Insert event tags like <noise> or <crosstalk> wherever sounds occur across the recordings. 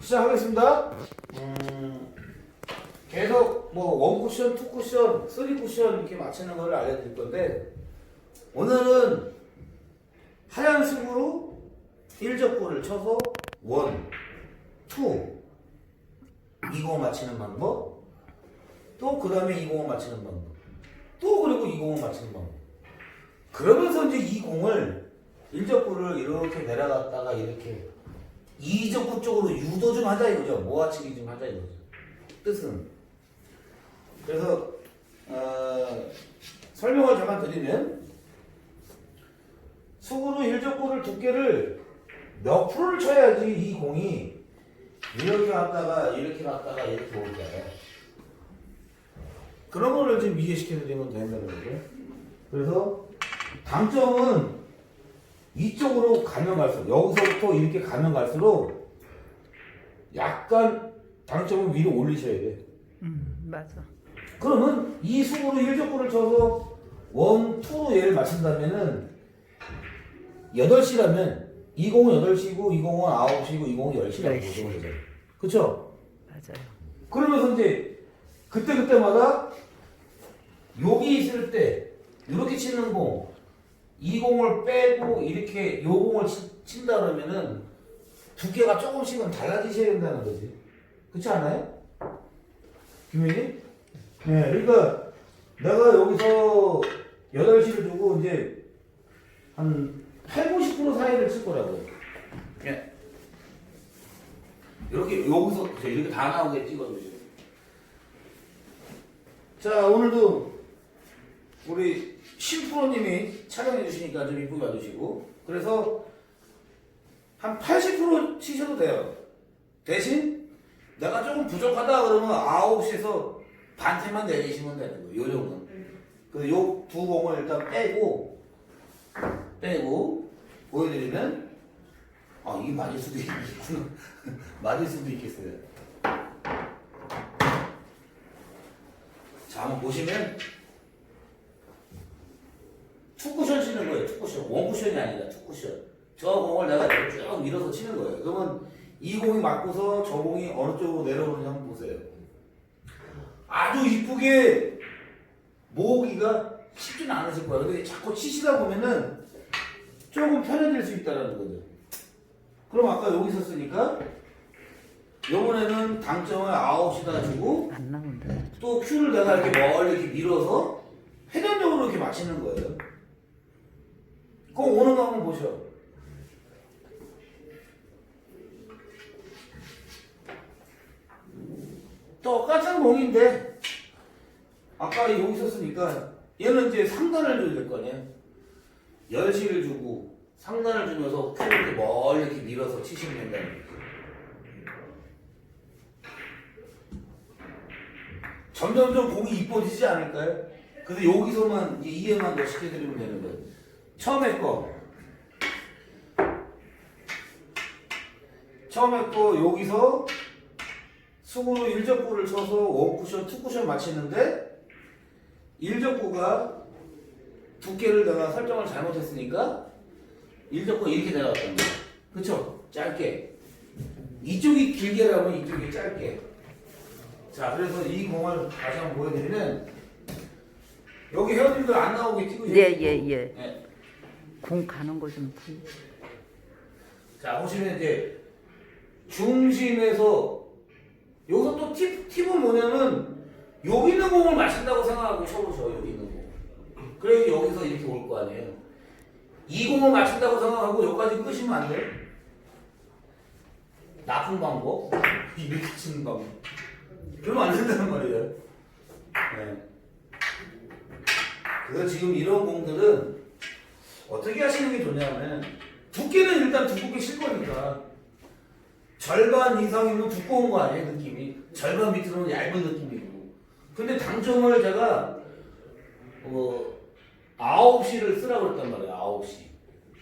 시작하겠습니다. 음, 계속 뭐 원 쿠션, 투 쿠션, 쓰리 쿠션 이렇게 맞추는 걸 알려드릴 건데 오늘은 하얀 승으로 1적구를 쳐서 원, 투, 이거 맞히는 방법 또 그 다음에 이 공을 맞히는 방법 또 그리고 이 공을 맞히는 방법 그러면서 이제 이 공을 1적구를 이렇게 내려갔다가 이렇게 이적구 쪽으로 유도 좀 하자 이거죠. 모아치기 좀 하자 이거죠. 뜻은. 그래서 어, 설명을 잠깐 드리면 수구로 일적구를 두께를 몇 프로를 쳐야지 이 공이 이렇게 갔다가 이렇게 갔다가 이렇게 올까요? 그런 거를 좀 이해시켜 드리면 된다는 거죠. 그래서 당점은 이쪽으로 가면 갈수록 여기서부터 이렇게 가면 갈수록 약간 당점을 위로 올리셔야 돼. 음, 맞아. 그러면 이 수으로 1적구를 쳐서 원, 투로 얘를 맞춘다면은 8시라면 이 공은 8시고 이 공은 9시고 이 공은 10시라고 10시. 보시면 되죠. 그쵸? 맞아요. 그러면서 이제 그때그때마다 여기 있을 때 이렇게 치는 공, 이 공을 빼고 이렇게 요 공을 치, 친다 그러면은 두께가 조금씩은 달라지셔야 된다는 거지. 그렇지 않아요? 김현님? 네, 그러니까 내가 여기서 8시를 두고 이제 한 8, 90% 사이를 칠 거라고. 예. 이렇게 여기서? 이렇게 다 나오게 찍어주세요. 자 오늘도 우리 신프로님이 촬영해 주시니까 좀 이쁘게 와주시고 그래서 한 80% 치셔도 돼요. 대신 내가 조금 부족하다 그러면 9시에서 반태만 내리시면 되는 거예요. 요 정도. 그요 두 공을 일단 빼고 빼고 보여드리면 아 이게 맞을 수도 있겠구나. <laughs> 맞을 수도 있겠어요. 자 한번 보시면 투쿠션 치는 거예요. 투쿠션. 원쿠션이 아니라 투쿠션. 저 공을 내가 이렇게 쭉 밀어서 치는 거예요. 그러면 이 공이 맞고서 저 공이 어느 쪽으로 내려오는지 한번 보세요. 아주 이쁘게 모으기가 쉽지는 않으실 거예요. 근데 자꾸 치시다 보면은 조금 편해질 수 있다는 거죠. 그럼 아까 여기 있었으니까 요번에는 당점을 9시다 주고. 또 큐를 내가 이렇게 멀리 이렇게 밀어서 회전적으로 이렇게 맞히는 거예요. 그거 오는 거 한번 보셔. 똑같은 공인데 아까 여기 있었으니까 얘는 이제 상단을 줘야 될 거 아니에요. 10시를 주고 상단을 주면서 큐를 이렇게 멀리 이렇게 밀어서 치시면 된다는 거죠. 점점점 공이 이뻐지지 않을까요? 근데 여기서만 이해만 더 시켜드리면 되는 거예요. 처음에 거. 처음에 거 여기서 수구로 1적구를 쳐서 원쿠션, 투쿠션 맞히는데 1적구가 두께를 내가 설정을 잘못했으니까 1적구가 이렇게 내려갔단 말이야. 그쵸? 짧게. 이쪽이 길게 나오면 이쪽이 짧게. 자, 그래서 이 공을 다시 한번 보여드리면 여기 회원님들 안 나오게 찍으시고 예, 예, 예. 네. 공 가는 거좀 보여. 자, 보시면 이제 중심에서 여기서 또 팁, 팁은 뭐냐면 여기 있는 공을 맞춘다고 생각하고 쳐보셔, 여기 있는 공. 그래서 여기서 이렇게 올 거 아니에요. 이 공을 맞춘다고 생각하고 여기까지 끄시면 안 돼. 나쁜 방법, <laughs> 이렇게 치는 방법. 그러면 안 된다는 말이에요. 네. 그래서 지금 이런 공들은 어떻게 하시는 게 좋냐면 두께는 일단 두껍게 칠 거니까 절반 이상이면 두꺼운 거 아니에요 느낌이? 절반 밑으로는 얇은 느낌이고. 근데 당점을 제가 어 9시를 쓰라고 했단 말이에요 9시.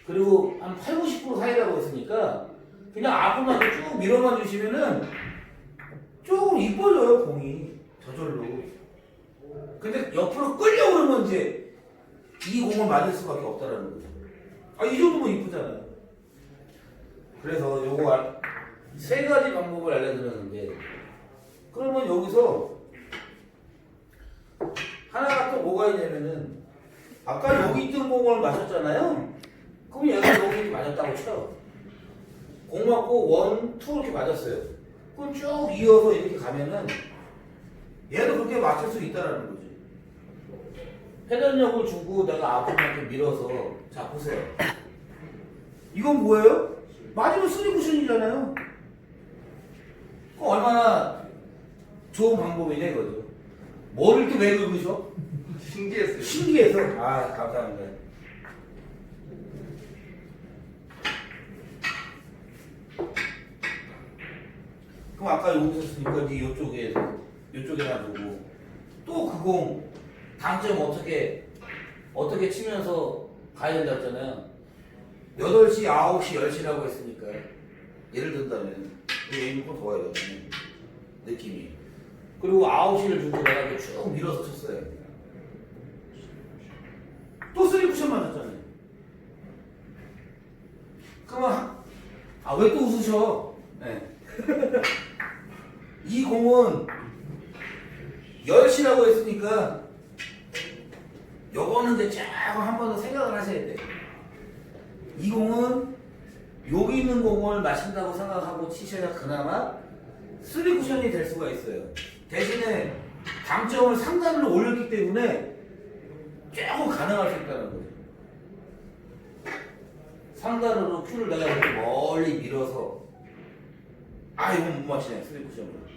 그리고 한 8, 90% 사이라고 했으니까 그냥 앞으로만 쭉 밀어만 주시면은 조금 이뻐져요 공이. 저절로. 근데 옆으로 끌려 그러면 이제 이 공을 맞을 수밖에 없다라는 거죠 아 이 정도면 이쁘잖아요 그래서 요거 알- 세 가지 방법을 알려드렸는데 그러면 여기서 하나가 또 뭐가 있냐면은 아까 여기 있던 공을 맞췄잖아요. 그럼 얘가 여기 맞았다고 쳐. 공 맞고 원, 투 이렇게 맞았어요. 그럼 쭉 이어서 이렇게 가면은 얘도 그렇게 맞출 수 있다라는 거지. 회전력을 주고 내가 앞으로 이렇게 밀어서 자 보세요. 이건 뭐예요? 맞으면 쓰리 쿠션이잖아요. 그 얼마나 좋은 방법이냐 이거죠. 뭘 이렇게 왜 긁으셔? 신기했어요. 신기해서. 아 감사합니다. 그럼 아까 여기서 쓰니까 이제 이쪽에 이쪽에다 두고 또 그공 당점 어떻게 어떻게 치면서 가야 된다 했잖아요. 8시, 9시, 10시라고 했으니까 예를 든다면 여기 좀더 와요. 느낌이. 그리고 9시를 주고 내가 이렇게 쭉 밀어서 쳤어요. 또 쓰리 쿠션 맞았잖아요. 그러면 아 왜 또 웃으셔? 네. <laughs> 이 공은 10시라고 했으니까 요거는 이제 조금 한번더 생각을 하셔야 돼. 이 공은 여기 있는 공을 마신다고 생각하고 치셔야 그나마 쓰리 쿠션이 될 수가 있어요. 대신에 당점을 상단으로 올렸기 때문에 조금 가능할 수 있다는 거죠. 상단으로 큐를 내가 이렇게 멀리 밀어서 아 이건 못 마시네 쓰리 쿠션으로.